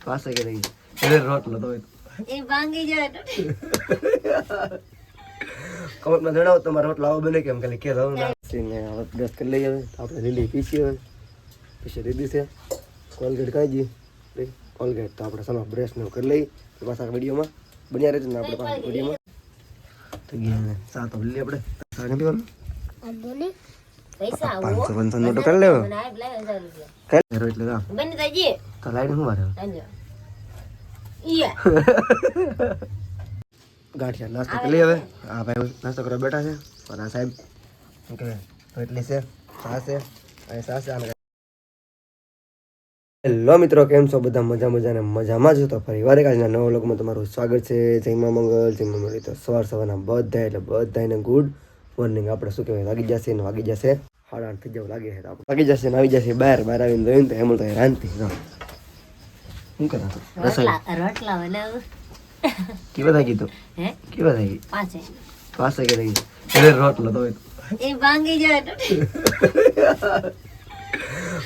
પાસે કે રહી એટલે રોટલો તો એ ભાંગી જાય તો કમેન્ટમાં જણાવો તમારો રોટલો આવો બને કેમ ખાલી કે રહું ના હવે બ્રશ કરી લઈ આવે આપણે લીલી પીસી હવે પછી દીધી છે કોલગેટ કાઢી જઈએ કોલગેટ તો આપણે સામે બ્રશ ને કરી લઈએ તો પાછા વિડીયોમાં બન્યા રહેજો ને આપણે પાછા વિડીયોમાં તો ગયા સાત લઈએ આપણે પીવાનું પૈસા આવો પાંચસો પાંચસો નોટો કરી લેવો કઈ એટલે તો. બને તાજી તો લાઈને શું મારે? ગાંઠિયા નાસ્તો કરી હવે. આ ભાઈ નાસ્તો કરવા બેઠા છે. અને આ સાહેબ શું રોટલી છે. ચા છે. અને ચા છે આને હેલો મિત્રો કેમ છો? બધા મજા મજા ને મજામાં જ તો ફરી વાર આજના નવા લોકમાં તમારું સ્વાગત છે. જય મંગલ જય મા તો સવાર સવારના બધા એટલે બધાને ગુડ મોર્નિંગ આપણે શું કહેવાય? વાગી જશે ને વાગી જશે. સાડા આઠ થઈ જવું લાગે છે વાગી જશે આવી જશે બહાર બહાર આવીને ને તો એમ તો રાંધતી શું કરા રસોઈ રોટલા કેવા ગઈ તો કેવા ગઈ પાંચે પાસે કે નહીં એટલે રોટલો તો એ ભાંગી જાય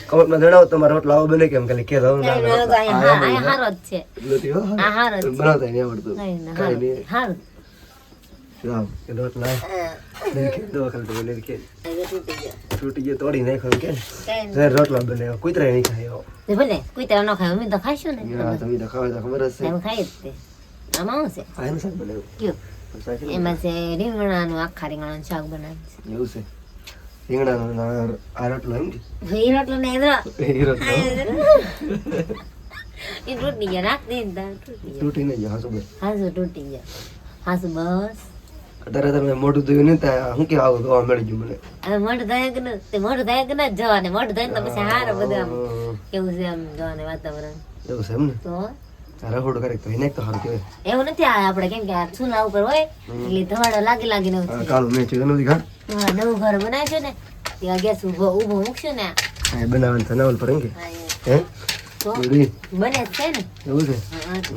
કમેન્ટમાં જણાવો તમારો રોટલો આવો બને કેમ ખાલી કે આ હારો જ છે હારો બનાવતા નહીં આવડતું. હારું રોટલા દવા ખાલી તો નિરખે. હવે તૂટી ગયો તોડી નાખ્યો કે કઈ નહીં. જરા રોટલા નહીં ખાય તે ભલે કોઈ ન ખાય અમે તો ખાઈશું ને હા, તમે તો ખાવા તો ખબર જ છે એમ ખાઈ તે આમાં શું છે આ શાક બનાવ્યું. કયો શાક છે ને? એમાં છે રીંગણાનું આખા રીંગણાનું શાક બનાવ્યું એવું છે રીંગણાનો આ- રોટલો એમ છે એ રોટલો ને એ રોટલો એ તૂટી ગયા રાખ દે તૂટી નહીં જાય હાસુ ભાઈ હાસુ તૂટી ગયા હાસુ બસ અત્યારે તમે મોઢું થયું ને ત્યાં શું કેવા આવું જોવા મળી ગયું મને? હવે મોઢું થાય કે તે મોઢું થાય કે ન જવાને. મોઢું થાય ને તો પછી હારે બધું આમ કેવું છે આમ જવાને વાતાવરણ? એવું છે એમ ને? તો? આ કરે તો એને તો સારું કહેવાય. એવું નથી આ આપણે કેમ કે આ ચૂલા ઉપર હોય એટલે ધવાડો લાગી લાગીને. કાળું મેં નથી ખા હા, નવું ઘર બનાવ્યું ને ત્યાં ગેસ ઊભો ઊભો મૂકશું ને. બનાવવાનું છે નવલ પર એમ કે. હે તો બીડી બને છે ને? એવું છે?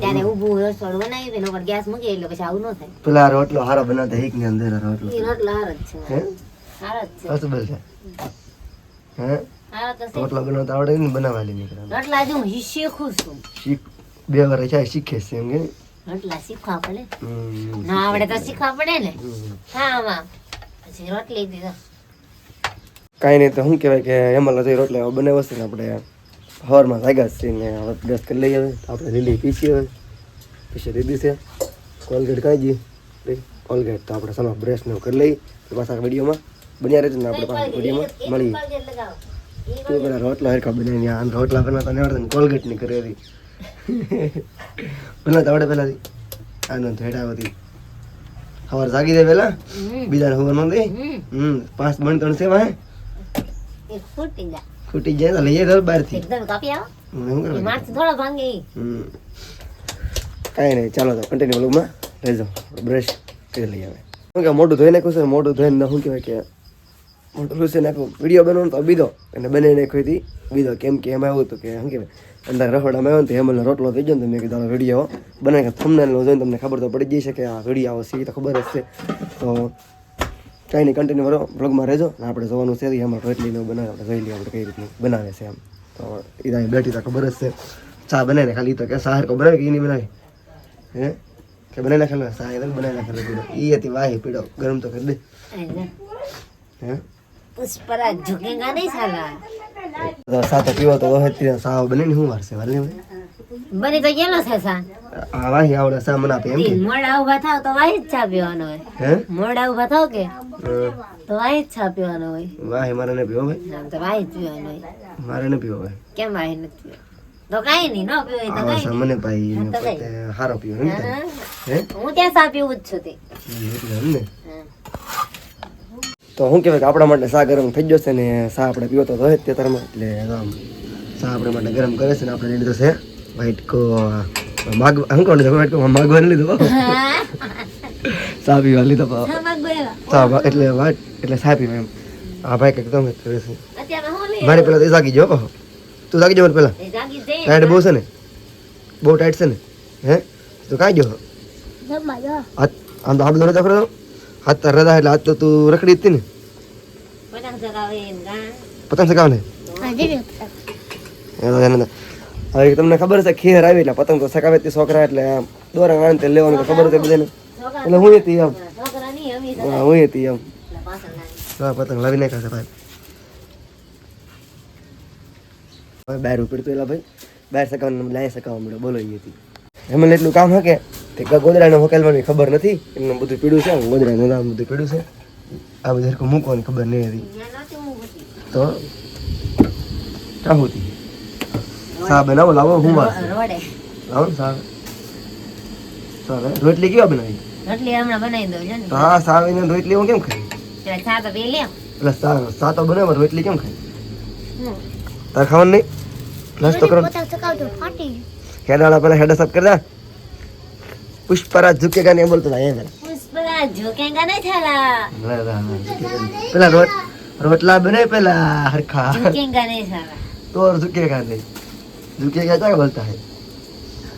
ત્યારે ઊભું રસોડું બનાવી દે નકર ગેસ મૂકી એટલે પછી આવું ન થાય. પેલા રોટલો હારો બનાવતા હિકની અંદર રોટલો. એ રોટલો હારો જ છે. હે? હારો જ છે. possible છે? હે? હારો તો છે. રોટલા બનાવતા આવડે ને બનાવવાની નીકળે રોટલા હજુ હું શીખું છું? શીખ બે વાર છે શીખે છે એમ કે રોટલા શીખવા પડે? ના આવડે તો શીખવા પડે ને? હા માં પછી રોટલી દીધો. કાંઈ નહીં તો શું કહેવાય કે એમાં લઈ રોટલા બનાવ્યો છે ને આપણે. હવારમાં જાગ્યા છે ને હવે બ્રશ કરી લઈએ હવે. આપણે લીલી પીસી હવે. પીસી દીધી છે કોલગેટ કાંઈ જઈએ. કોલગેટ તો આપણે સામે બ્રશ ને કરી લઈએ. પાછા વિડીયોમાં બન્યા રહેજો ને આપણે પાછા વિડીયોમાં. મળીએ. તું પેલા રોટલા હરખા બનાવીને આ રોટલા બનાવતા ને આવડતા કોલગેટની કરી હતી બનાવતા આવડે પહેલાથી. આનો થેડા હતી સવાર જાગી દે પેલા. બીજા ખબર ન દે હમ. હમ. પાંચ બન ત્રણ સેવા હે. એ ફૂટી જાય. ખૂટી જાય તો લઈએ તો બહારથી. એકદમ કાપી આવો. થોડો ભાંગે. કાંઈ નહીં ચાલો તો કન્ટિન્યુ બ્લોગમાં રહેજો બ્રશ કરી શું કે મોટું ધોઈ નાખ્યું છે? મોઢું ધોઈને શું કહેવાય કે મોઢું લૂસી નાખ્યું વીડિયો બનાવવાનો તો બીધો અને બનાવી નાખ્યો હતી બીધો કેમ કે એમાં આવ્યું હતું કે શું કહેવાય અંદર રખોડામાં આવ્યો ને તો હેમલનો રોટલો થઈ ગયો ને તો મેં કીધું વીડિયો બનાવી થમને જોઈને તમને ખબર તો પડી જઈ છે કે આ વીડિયો આવશે એ તો ખબર જ છે. તો કંઈ નહીં કન્ટિન્યુ કરો બ્લોગમાં રહેજો ને આપણે જોવાનું છે. એમાં રોટલીને બનાવે આપણે જોઈ લઈએ આપણે કઈ રીતનું બનાવે છે એમ. તો એ ત્યાં બેઠી તો ખબર જ છે. ચા બનાવીને ખાલી તો કે સાહેર ખબર બનાવે કે નહીં બનાવે? હે? કે બનાવી નાખેલો સાહેર બનાવી નાખેલો પીડો એ હતી વાહી પીડો ગરમ તો કરી દે. હે? ઉસ ઝુકેગા નહીં સાલા. તો સા તો પીવો તો વખત સાવ બને ને શું વારશે વાલે બની તો ગયેલો છે સા આ વાહી આવડે સા મને આપે એમ કે? મોડા ઊભા થાવ તો વાહી જ ચા પીવાનો હોય. હે? મોડા ઊભા થાવ કે. તો વાહી જ ચા પીવાનો હોય. વાહી મારે ને પીવો ભાઈ. તો વાહી જ પીવાનો હોય. મારે ને પીવો ભાઈ. કેમ વાહી નથી તો કાઈ નહીં ન પીવો તો કાઈ સા મને. પોતે હારો પીવો. હે. હું? ત્યાં સા પીવું જ છું તે. એટલે ને. તો શું કહેવાય કે આપણા માટે સા ગરમ થઈ જશે ને સા આપણે પીવો તો હોય જ તે તારમાં એટલે આમ સા આપણા માટે ગરમ કરે છે ને આપણે લઈ લીધો છે વ્હાઈટ કો માગ શું કોણ લીધો? વ્હાઈટ કો માગવાનું લીધો? સા પીવા લીધો. સા એટલે વ્હાઈટ એટલે સા પીવા એમ. હા ભાઈ કંઈક તમે કરે છે. મારે પેલા તો જાગી જાઓ તું જાગી જાવ પેલા ટાઈટ બહુ છે ને? બહુ ટાઈટ છે ને? હે? તું કાંઈ જો આમ તો આમ તો રજા કરો હાથ તાર રજા એટલે હાથ તો તું રખડી હતી ને? પતંગ એને હવે તમને ખબર છે ખેર આવી એટલે પતંગ તો સકાવે તે છોકરા એટલે આમ દોરા આનંદ તે લેવાનું તો ખબર છે બધાને. એટલે હું હતી એમ. છોકરા નહીં અમી હા, હું હતી એમ. એટલે. હા પતંગ લાવી નાખ્યા છે ભાઈ. હવે બહાર ઉપડતું એલા ભાઈ. બહાર સકાવવાનું લાય સકાવવા મળે બોલો એ હતી. એમાં એટલું કામ હકે તે ગોદરાને મોકલવાની ખબર નથી? એમને બધું પીડું છે? ગોદરાનું નામ બધું પીડું છે? આ બધું કોઈ મૂકવાની ખબર નહીં હતી. તો ચાહુતી સા બનાવો લાવો હું લાવો ને સા. સા રોટલી કેવા બનાવી? રોટલી હમણાં બનાવી દઉં છે હા સા એને રોટલી હું કેમ ખાઈ? પેલા ચા તો પી લે એટલે સા સા તો બનાવે રોટલી કેમ ખાઈ? તાર ખાવાનું નહીં? નાસ્તો કરો હેડાળા પેલા હેડ સબ કરતા પુષ્પરાજ ઝુકેગા ને બોલતો હતા એમ પુષ્પરાજ ઝુકેગા નહીં થાલા પેલા રોટ રોટલા બને પેલા હરખા झुकेगा नहीं साला तो और झुकेगा नहीं झुकेगा क्या बोलता है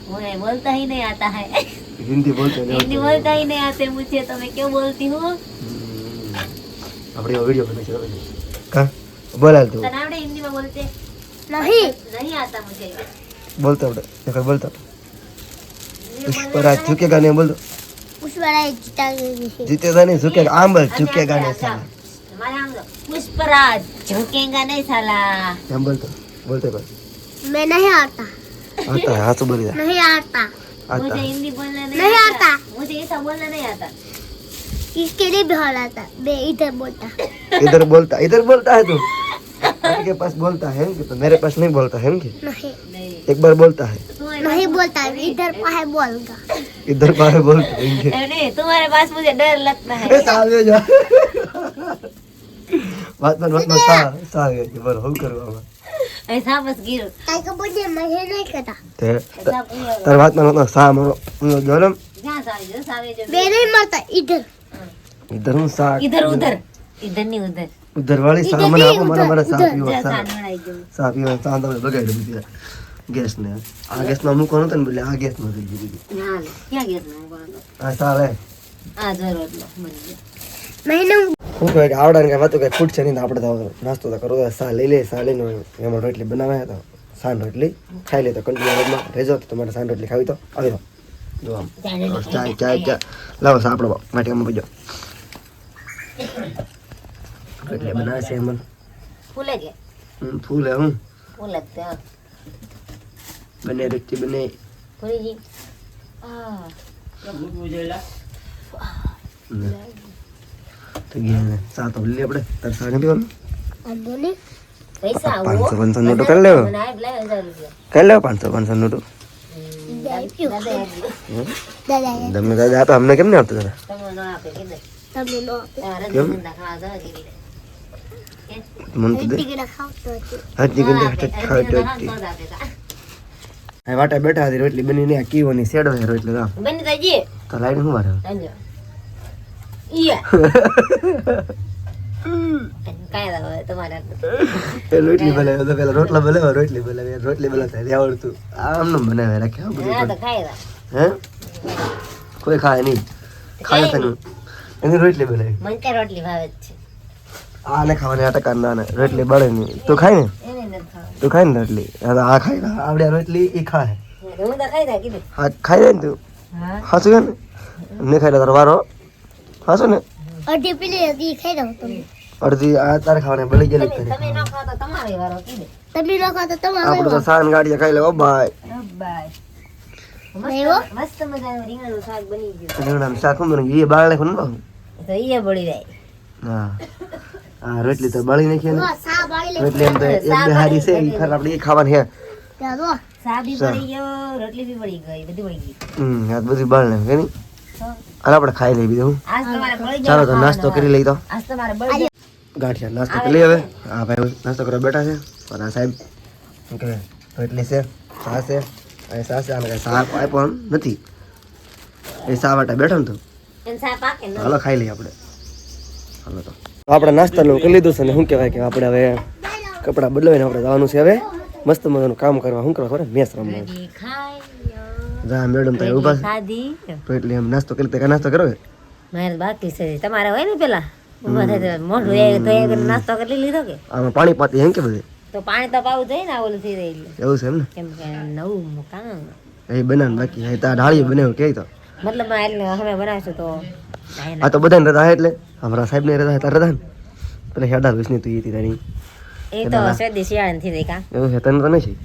मुझे बोलता ही नहीं आता है हिंदी बोलते नहीं हिंदी बोलता ही नहीं आते मुझे तो मैं क्यों बोलती हूँ આપણે વિડિયો બને છે કા બોલાલ તું तने आवड़े हिंदी में बोलते नहीं नहीं आता मुझे બોલતો આપણે નકર બોલતો પુષ્પરાજ ઝુકેગા નહીં બોલો પુષ્પરાજ જીતેગા નહીં ઝુકેગા આમ બસ ઝુકેગા નહીં સાલા पुष्पराज झुकेगा गाने साला। हम बोलते तो, बोलते बस। मैं नहीं आता। आता है हाथ तो बोलिए नहीं आता। मुझे हिंदी बोलना नहीं, आता।, मुझे ये सब बोलना नहीं आता। इसके लिए भी हॉल आता मैं इधर बोलता। इधर बोलता इधर बोलता है तू तो। आपके पास बोलता है कि तो मेरे पास नहीं बोलता है कि नहीं। नहीं एक बार बोलता है। नहीं बोलता इधर पाए बोलगा। इधर बाहर बोलता है नहीं तुम्हारे पास मुझे डर लगता है। सावे जा। बात में बात में सा सावे जी बोल हम करो अब ऐसा बस गिर। काय का बोलते मुझे नहीं करता। ते तार बात में बात में सा मारो जोलम जहाँ सावे जो सावे जो। मैं नहीं मरता इधर। इधर हूँ सा इधर उधर। इधर नहीं उधर। ઉધરવાળી સા મને આપો મને મારા સા પીવો સા સા પીવો સા તમે બગાડી દીધી ગેસ ને આ ગેસ નો મૂકો નતો ને બોલે આ ગેસમાં દીધી દીધી હા સાલે. આ જરૂર મને ખૂબ કે આવડા ને છે નહીં આપણે નાસ્તો તો કરો. સા લઈ લે સા એમાં રોટલી બનાવ્યા તો સાન રોટલી ખાઈ લે તો કંટિન્યુમાં રહેજો તો તમારે સાન રોટલી ખાવી તો આવી જો આમ. ચાય ચાય ચાય લાવો સા આપણો માટી આમ પીજો એટલે બનાવશે અમલ ફૂલે કે ફૂલે હું ફૂલે તે બને રક્તિ બને. પૂરીજી આ તો ગયા સાત ઓલી આપણે. તાર સાને દેવાનું પૈસા પાંચસો પાંચસો નોટો કરી લેવો. કરી લેવો પાંચસો પાંચસો નોટો કેમ નહીં આપતો મને તો હાથની ગંદી હાથ ખાવતો હતી વાટા બેઠા હતી રોટલી બનીને આ કીવાની શેડો છે રોટલી ગામ બની તાજી તો લાઈન શું મારે રોટલી બનાવ્યો તો પેલા રોટલા બનાવ્યો રોટલી બનાવી રોટલી બનાવતા આવડતું આમનું બનાવે રાખ્યા બધું હે કોઈ ખાય નહીં ખાય એની રોટલી બનાવી આને ખાવાની આટા કરનાને રોટલી બળે નહીં તું ખાય ને? તું ખાય ને રોટલી? આ ખાય આવડે રોટલી એ ખાય. હા ખાઈ લે ને તું? હાસું કે ને? નહીં ખાઈ લે તારો વારો? હાસું ને? અડધી પેલી હતી ખાઈ લઉં તમે. અડધી આ તારે ખાવાની બળી ગયેલી તમે ન ખાવ તો વારો કીધે. તમે ન ખાવ તો તમારે આપણે તો સાન ગાડીએ ખાઈ લેવો બાય બાય મસ્ત મજાનું રીંગણનું શાક બની ગયું. રીંગણાનું શાક બની ગયું? એ બાળને ખૂન તો એ બળી જાય. હા. હા રોટલી તો બળી નાખી ને રોટલી એમ તો એક બે હારી છે એ ફર આપણે એ ખાવાની હે. ચાલો તો નાસ્તો કરી લઈ તો. ગાંઠિયા નાસ્તો કરી લઈ હવે. હા ભાઈ નાસ્તો કરવા બેઠા છે. અને આ સાહેબ રોટલી છે સા છે અને સા છે આને સા પણ નથી. એ સા વાટા બેઠો ને તો. હાલો ખાઈ લઈએ આપણે. હાલો તો. આપણે નાસ્તાનું કરી લીધું છે ને શું કહેવાય કે આપણે હવે કપડાં બદલાવીને આપણે જવાનું છે હવે. મસ્ત મજાનું કામ કરવા શું કરવા ખબર? મેસ રમવા. જા મેડમ તો ઊભા તો એટલે એમ નાસ્તો કરી તે નાસ્તો કરો મારે બાકી છે. તમારે હોય ને પેલા? મોઢું તો નાસ્તો કરી લીધો કે? આમાં પાણી પાતી એમ કે બધે? તો પાણી તો પાવું જોઈએ ને આ ઓલું થઈ રહી એવું છે એમ ને? કેમ કે નવું મકાન એ બનાવ બાકી. તાર ઢાળી બનાવ્યું કે તો? મતલબ અમે બનાવશું તો આ તો બધાને રજા એટલે. અમારા સાહેબ ને રહેતા હતા રહેતા ને. પેલા હેડા વિશની તું હતી તારી? એ તો હશે દેશિયા નથી થઈ એવું છે તને તો નહીં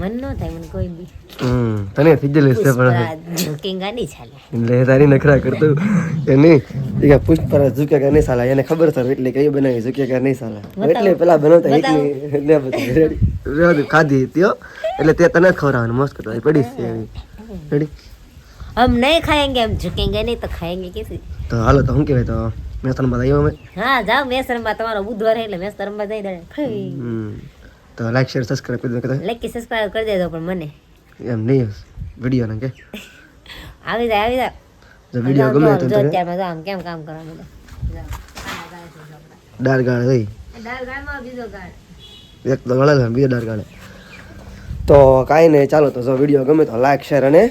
મન નો થાય મને કોઈ બી. હમ તને થઈ જલે છે પણ. કિંગાની ચાલે. એટલે તારી નખરા કરતો. એને એક પુષ્પરા ઝુક્યા કે નહીં સાલા એને ખબર સર એટલે કઈ બનાવી ઝુક્યા કે નહીં સાલા એટલે પેલા બનાવતા એક ને રેડી ખાધી ત્યો એટલે તે તને ખવરાવાનું મસ્ત કરતો પડી છે રેડી હમ નહીં ખાએંગે હમ ઝુકેંગે નહીં તો ખાએંગે કેસી. તો હાલો તો હું કહેવાય તો? મેં તને બધા અમે? હા જાઓ મેસરમાં તમારો બુધવાર એટલે મેસરમાં જઈ દે. તો લાઈક શેર સબસ્ક્રાઇબ કરી દો કે લાઈક કે સબસ્ક્રાઇબ કરી દેજો પણ મને. એમ નહીં વીડિયો ને કે? આવી જાય આવી જાય જો વીડિયો ગમે તો જો અત્યારમાં આમ કેમ કામ કરવા મળે ડાર ગાળ હોય દાળ ગાળમાં બીજો ગાળ. એક તો ગળે બીજો ડાળ ગાળે તો કાંઈ નહીં ચાલો તો જો વીડિયો ગમે તો લાઈક શેર અને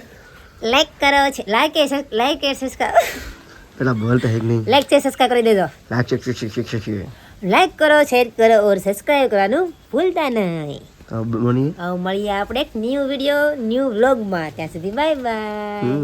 લાઈક કરો છે લાઈક એ લાઈક એ સબસ્ક્રાઇબ પેલા બોલતા હેક નહીં. લાઈક છે સબસ્ક્રાઇબ કરી દેજો. લાઈક છે છે છે છે છે લાઈક કરો શેર કરો ઓર સબસ્ક્રાઇબ કરવાનું ભૂલતા નહીં. મળીએ આપણે એક ન્યૂ વીડિયો ન્યૂ વ્લોગમાં ત્યાં સુધી બાય બાય